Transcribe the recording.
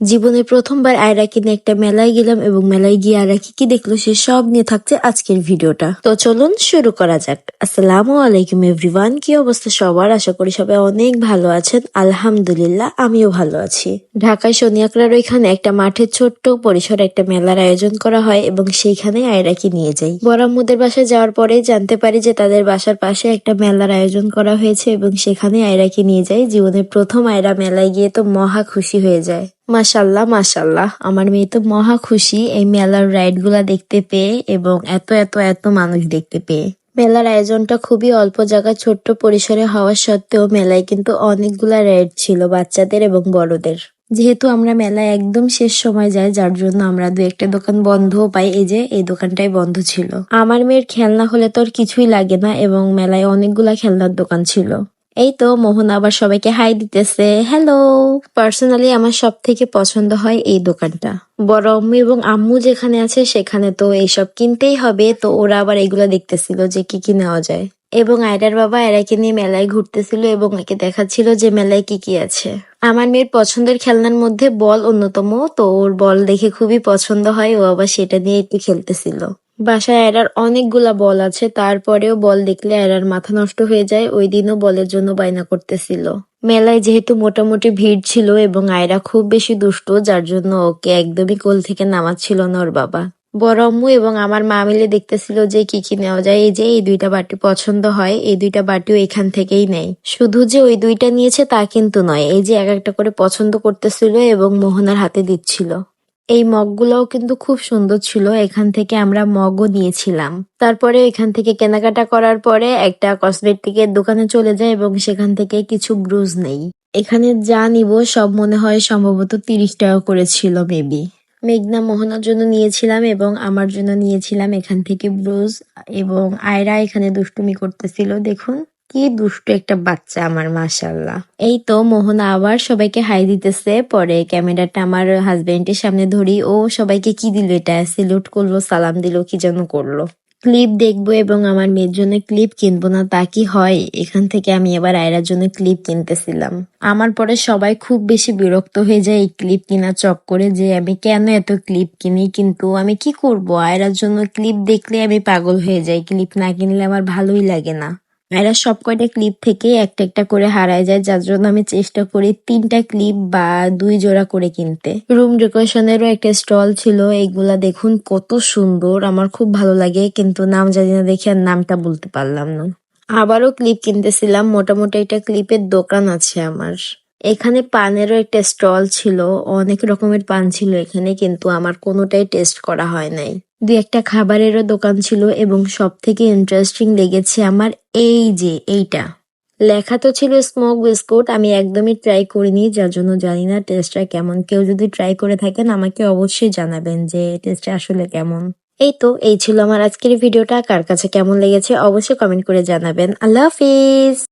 জীবনে প্রথমবার আয়রাকে নিয়ে একটা মেলায় গেলাম এবং মেলায় গিয়ে আয়রা কি কি দেখল সে সব নিয়ে থাকছে আজকের ভিডিওটা। তো চলুন শুরু করা যাক। আসসালামু আলাইকুম এভরিওয়ান, কি অবস্থা সবার? আশা করি সবাই অনেক ভালো আছেন। আলহামদুলিল্লাহ, আমিও ভালো আছি। ঢাকায় শনিয়াকড়ার ওইখানে একটা মাঠের ছোট্ট পরিসরে একটা মেলার আয়োজন করা হয় এবং সেইখানে আয়রাকে নিয়ে যাই। বরাম্মুদের বাসায় যাওয়ার পরে জানতে পারি যে তাদের বাসার পাশে একটা মেলার আয়োজন করা হয়েছে এবং সেখানে আয়রাকে নিয়ে যাই। জীবনের প্রথম আয়রা মেলায় গিয়ে তো মহা খুশি হয়ে যায়। মাশাল্লাহ মাশাল্লাহ। আমার মেয়ে তো মহা খুশি এই মেলার রাইডগুলা দেখতে পেয়ে এবং এত এত এত মানুষ দেখতে পেয়ে। মেলার আয়োজনটা খুবই অল্প জায়গা ছোট্ট পরিসরে হওয়া সত্ত্বেও মেলায় কিন্তু অনেকগুলা রাইড ছিল বাচ্চাদের এবং বড়দের। যেহেতু আমরা মেলায় একদম শেষ সময় যাই, যার জন্য আমরা দু একটা দোকান বন্ধও পাই। এই যে, এই দোকানটাই বন্ধ ছিল। আমার মেয়ের খেলনা হলে তো আর কিছুই লাগে না এবং মেলায় অনেকগুলা খেলনার দোকান ছিল। এই তো মোহন আবার সবাইকে হাই দিতেছে। হ্যালো পার্সোনালি আমার সব থেকে পছন্দ হয় এই দোকানটা। বড় আম্মু এবং আম্মু যেখানে আছে সেখানে তো এইসব কিনতেই হবে। তো ওরা আবার এগুলো দেখতেছিল যে কি কি নেওয়া যায়। এবং আয়রার বাবা এরাকে নিয়ে মেলায় ঘুরতেছিল এবং একে দেখাচ্ছিল যে মেলায় কি কি আছে। আমার মেয়ের পছন্দের খেলনার মধ্যে বল অন্যতম। তো ওর বল দেখে খুবই পছন্দ হয়। ও আবার সেটা নিয়ে একটু খেলতেছিল। বাসায় এরার অনেকগুলা বল আছে, তারপরেও বল দেখলে এরার মাথা নষ্ট হয়ে যায়। ওই দিনও বলের জন্য বায়না করতেছিল। মেলায় যেহেতু মোটামুটি ভিড় ছিল এবং আয়রা খুব বেশি দুষ্ট, যার জন্য ওকে একদমই কোল থেকে নামাচ্ছিল না ওর বাবা। বড় আম্মু এবং আমার মা মিলে দেখতেছিল যে কি কি নেওয়া যায়। এই যে এই দুইটা বাটি পছন্দ হয়, এই দুইটা বাটিও এখান থেকেই নেয়। শুধু যে ওই দুইটা নিয়েছে তা কিন্তু নয়, এই যে এক একটা করে পছন্দ করতেছিল এবং মোহনার হাতে দিচ্ছিল। এই মগগুলোও কিন্তু খুব সুন্দর ছিল। এখান থেকে আমরা মগও নিয়েছিলাম। তারপরে এখান থেকে কেনাকাটা করার পরে একটা কসমেটিকের দোকানে চলে যায় এবং সেখান থেকে কিছু ব্রুজ নেই। এখানে যা নিব সব মনে হয় সম্ভবত তিরিশ টাকা করেছিল, মেবি। মেঘনা মোহনার জন্য নিয়েছিলাম এবং আমার জন্য নিয়েছিলাম এখান থেকে ব্রুজ এবং আয়রা এখানে দুষ্টুমি করতেছিল, দেখুন। কি দুষ্ট একটা বাচ্চা আমার মাশাল্লাহ এই তো মোহনা আবার সবাইকে হাই দিতেছে। পরে ক্যামেরাটা আমার হাজবেন্ডের সামনে ধরি, ও সবাইকে কি দিল এটা? সিলুট করল, সালাম দিল, কি যেন করল। ক্লিপ দেখব এবং আমার মেয়ের জন্য ক্লিপ কিনবো না, তা কি হয়? এখান থেকে আমি এবার আয়রার জন্য ক্লিপ কিনতেছিলাম। আমার পরে সবাই খুব বেশি বিরক্ত হয়ে যায় এই ক্লিপ কিনা চক করে যে, আমি কেন এত ক্লিপ কিনি? কিন্তু আমি কি করব? আয়রার জন্য ক্লিপ দেখলে আমি পাগল হয়ে যাই। ক্লিপ না কিনলে আমার ভালোই লাগে না। এরা সব কয়টা ক্লিপ থেকে একটা একটা করে হারায় যায়, যার জন্য আমি চেষ্টা করি তিনটা ক্লিপ বা দুই জোড়া করে কিনতে। রুম ডেকোরেশনেরও একটা স্টল ছিল এইগুলা দেখুন কত সুন্দর, আমার খুব ভালো লাগে, কিন্তু নাম জানি না দেখে আর নামটা বলতে পারলাম না। আবারও ক্লিপ কিনতেছিলাম, মোটামুটি একটা ক্লিপের দোকান আছে আমার। এখানে পানেরও একটা স্টল ছিল, অনেক রকমের পান ছিল এখানে, কিন্তু আমার কোনোটাই টেস্ট করা হয় নাই। দুই একটা খাবারেরও দোকান ছিল এবং সব থেকে ইন্টারেস্টিং লেগেছে আমার এই যে এইটা। লেখা তো ছিল স্মোক বিস্কুট আমি একদমই ট্রাই করিনি, যার জন্য জানি না টেস্টটা কেমন। কেউ যদি ট্রাই করে থাকেন, আমাকে অবশ্যই জানাবেন যে টেস্টটা আসলে কেমন। এই তো, এই ছিল আমার আজকের ভিডিওটা, কার কাছে কেমন লেগেছে অবশ্যই কমেন্ট করে জানাবেন। আল্লাহ হাফিজ!